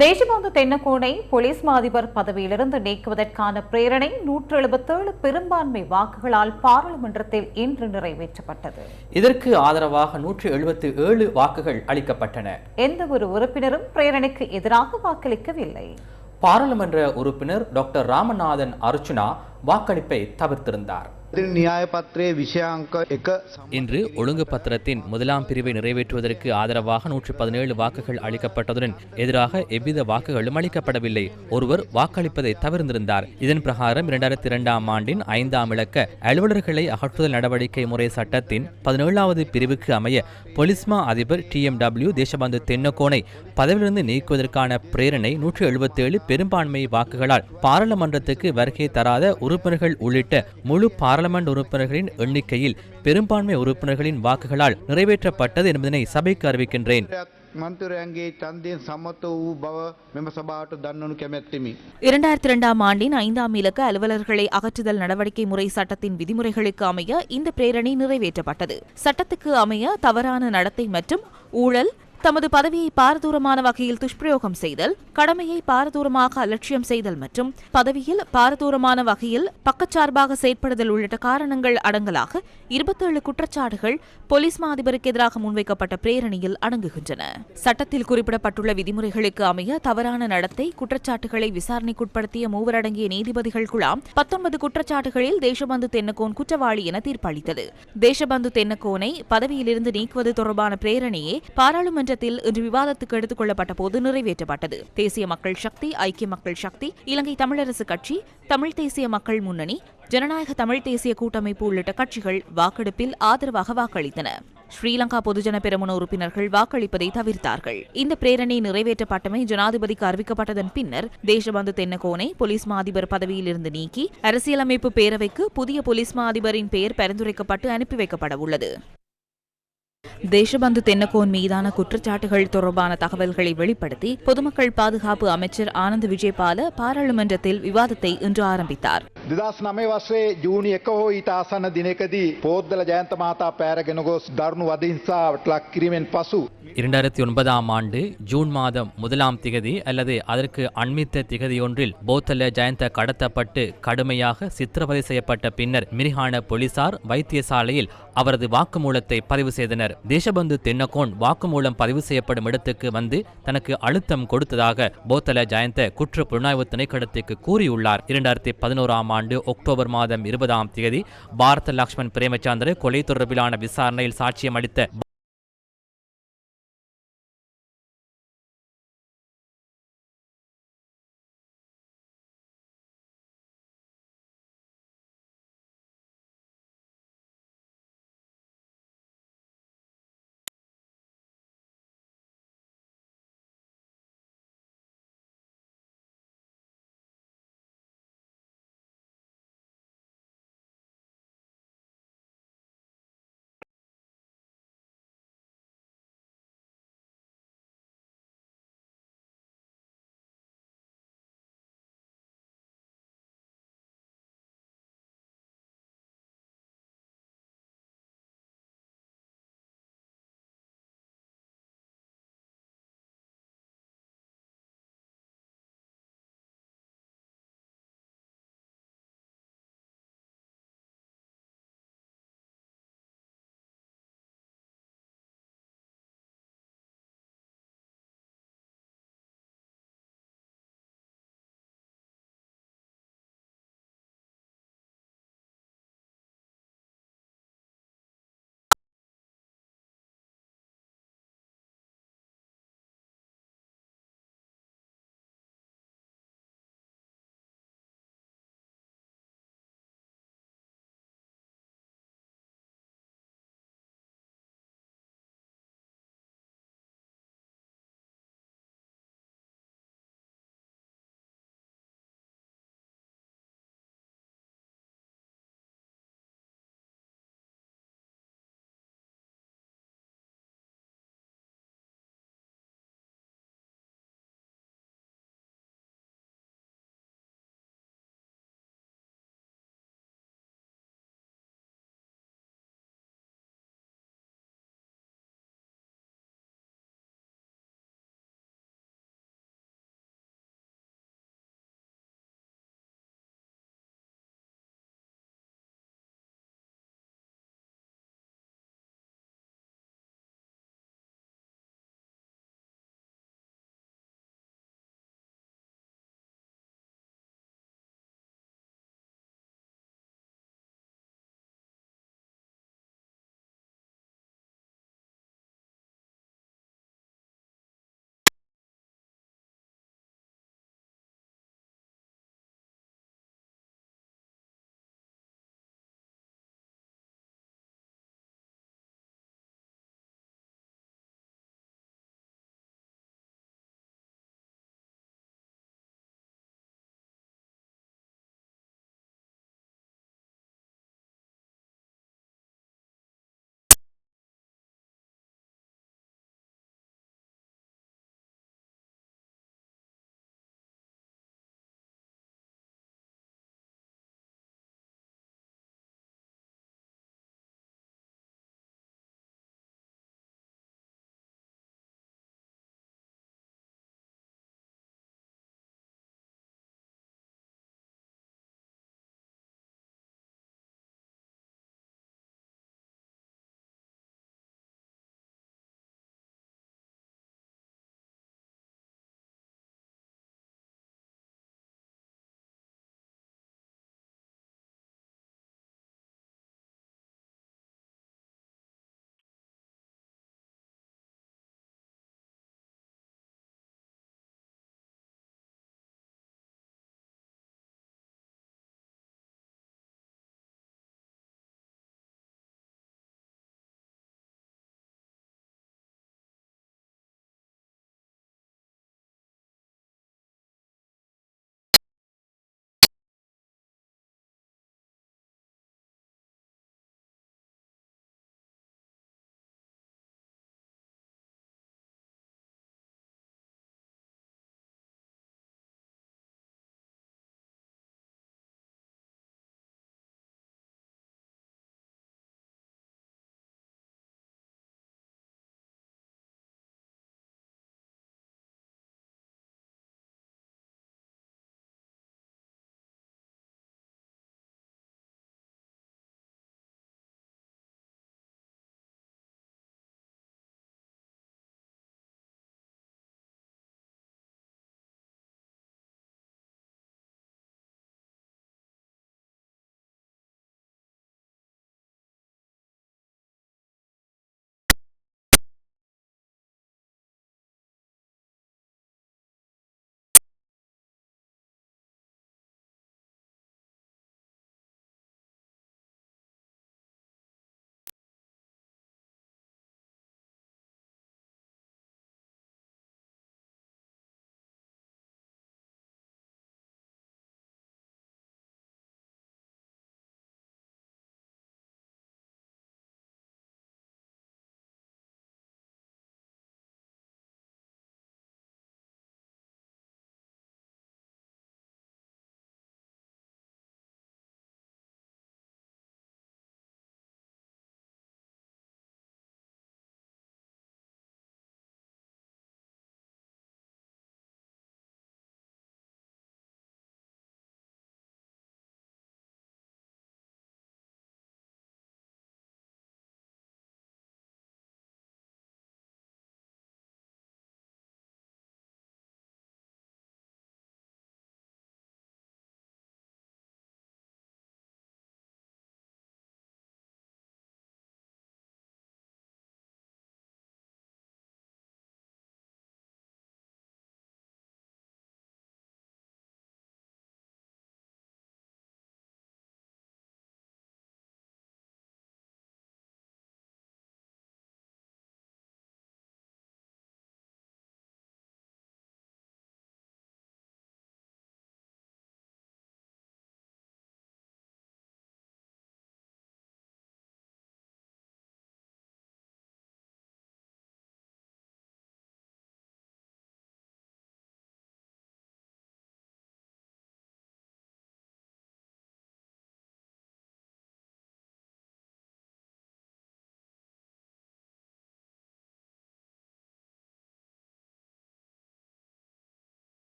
Deshbandhu தென்னக்கோனை police மா அதிபர் பதவியிலிருந்து நீக்குவதற்கான பிரேரணை நூற்று எழுபத்தேழு பெரும்பான்மை வாக்குகளால் பாராளுமன்றத்தில் இன்று நிறைவேற்றப்பட்டது. இதற்கு ஆதரவாக நூற்றி எழுபத்தி ஏழு வாக்குகள் அளிக்கப்பட்டன. எந்த ஒரு உறுப்பினரும் பிரேரணைக்கு எதிராக வாக்களிக்கவில்லை. பாராளுமன்ற உறுப்பினர் டாக்டர் ராமநாதன் அர்ச்சுனா வாக்களிப்பை தவிர்த்திருந்தார். இன்று ஒழுங்கு பத்திரத்தின் முதலாம் பிரிவை நிறைவேற்றுவதற்கு ஆதரவாக நூற்றி பதினேழு வாக்குகள் அளிக்கப்பட்டதுடன் எதிராக எவ்வித வாக்குகளும் அளிக்கப்படவில்லை. ஒருவர் வாக்களிப்பதை தவிர்த்திருந்தார் இதன் பிரகாரம் இரண்டாயிரத்தி இரண்டாம் ஆண்டின் ஐந்தாம் இலக்க அலுவலர்களை அகற்றுதல் நடவடிக்கை முறை சட்டத்தின் பதினேழாவது பிரிவுக்கு அமைய பொலிஸ்மா அதிபர் டி எம் டபிள்யூ தேசபந்து தென்னக்கோனை பதவியிலிருந்து நீக்குவதற்கான பிரேரணை நூற்றி எழுபத்தேழு பெரும்பான்மை வாக்குகளால் பாராளுமன்றத்துக்கு வருகை தராத உறுப்பினர்கள் உள்ளிட்ட முழு பாராளுமன்ற பாராளுமன்ற உறுப்பினர்களின் எண்ணிக்கையில் பெரும்பான்மை உறுப்பினர்களின் வாக்குகளால் நிறைவேற்றப்பட்டது என்பதனை சபைக்கு அறிவிக்கின்றேன். இரண்டாயிரத்தி ஆண்டின் ஐந்தாம் இலக்க அலுவலர்களை அகற்றுதல் நடவடிக்கை முறை சட்டத்தின் விதிமுறைகளுக்கு அமைய இந்த பிரேரணை நிறைவேற்றப்பட்டது. சட்டத்துக்கு அமைய தவறான நடத்தை மற்றும் ஊழல் தமது பதவியை பாரதூரமான வகையில் துஷ்பிரயோகம் செய்தல் கடமையை பாரதூரமாக அலட்சியம் செய்தல் மற்றும் பதவியில் பாரதூரமான வகையில் பக்கச்சார்பாக செயற்படுதல் உள்ளிட்ட காரணங்கள் அடங்கலாக இருபத்தேழு குற்றச்சாட்டுகள் போலீஸ் மா அதிபருக்கு எதிராக முன்வைக்கப்பட்ட பிரேரணையில் அடங்குகின்றன. சட்டத்தில் குறிப்பிடப்பட்டுள்ள விதிமுறைகளுக்கு அமைய தவறான நடத்தை குற்றச்சாட்டுகளை விசாரணைக்குட்படுத்திய மூவரடங்கிய நீதிபதிகள் குழாம் பத்தொன்பது குற்றச்சாட்டுகளில் தேசபந்து தென்னக்கோன் குற்றவாளி என தீர்ப்பளித்தது. தேசபந்து தென்னக்கோனை பதவியிலிருந்து நீக்குவது தொடர்பான பிரேரணையே சட்டமன்றத்தில் இன்று விவாதத்துக்கு எடுத்துக் கொள்ளப்பட்ட போது நிறைவேற்றப்பட்டது. தேசிய மக்கள் சக்தி ஐக்கிய மக்கள் சக்தி இலங்கை தமிழரசு கட்சி தமிழ் தேசிய மக்கள் முன்னணி ஜனநாயக தமிழ் தேசிய கூட்டமைப்பு உள்ளிட்ட கட்சிகள் வாக்கெடுப்பில் ஆதரவாக வாக்களித்தன. ஸ்ரீலங்கா பொதுஜன பெரமுன உறுப்பினர்கள் வாக்களிப்பதை தவிர்த்தார்கள். இந்த பிரேரணை நிறைவேற்றப்பட்டமை ஜனாதிபதிக்கு அறிவிக்கப்பட்டதன் பின்னர் தேசபந்து தென்னகோனை போலீஸ் மா அதிபர் பதவியிலிருந்து நீக்கி அரசியலமைப்பு பேரவைக்கு புதிய போலீஸ் மா அதிபரின் பெயர் பரிந்துரைக்கப்பட்டு அனுப்பி வைக்கப்பட உள்ளது தேசபந்து தென்னகோன் மீதான குற்றச்சாட்டுகள் தொடர்பான தகவல்களை வெளிப்படுத்தி பொதுமக்கள் பாதுகாப்பு அமைச்சர் ஆனந்த் விஜயபால பாராளுமன்றத்தில் விவாதத்தை இன்று ஆரம்பித்தார். දෙදස් නමේ වස්සේ ජූනි එක හෝ ඊට ආසන්න දිනකදී පෝද්දල ජයන්ත මහතා පෑරගෙන ගොස් දරුණු වදිහිංසාවට ලක් කිරීමෙන් පසු இரண்டாயிரத்தி ஒன்பதாம் ஆண்டு ஜூன் மாதம் முதலாம் திகதி அல்லது அதற்கு அண்மித்த திகதியொன்றில் போத்தல ஜெயந்த கடத்தப்பட்டு கடுமையாக சித்திரவதை செய்யப்பட்ட பின்னர் மிரிஹான போலீசார் வைத்தியசாலையில் அவரது வாக்குமூலத்தை பதிவு செய்தனர் தேசபந்து தென்னகோன் வாக்குமூலம் பதிவு செய்யப்படும் இடத்துக்கு வந்து தனக்கு அழுத்தம் கொடுத்ததாக போத்தல ஜெயந்த குற்ற புலனாய்வு திணைக்களத்துக்கு கூறியுள்ளார் இரண்டாயிரத்தி பதினோராம் ஆண்டு அக்டோபர் மாதம் இருபதாம் தேதி பாரத லக்ஷ்மண் பிரேமச்சந்திர கொலை தொடர்பிலான விசாரணையில் சாட்சியம் அளித்த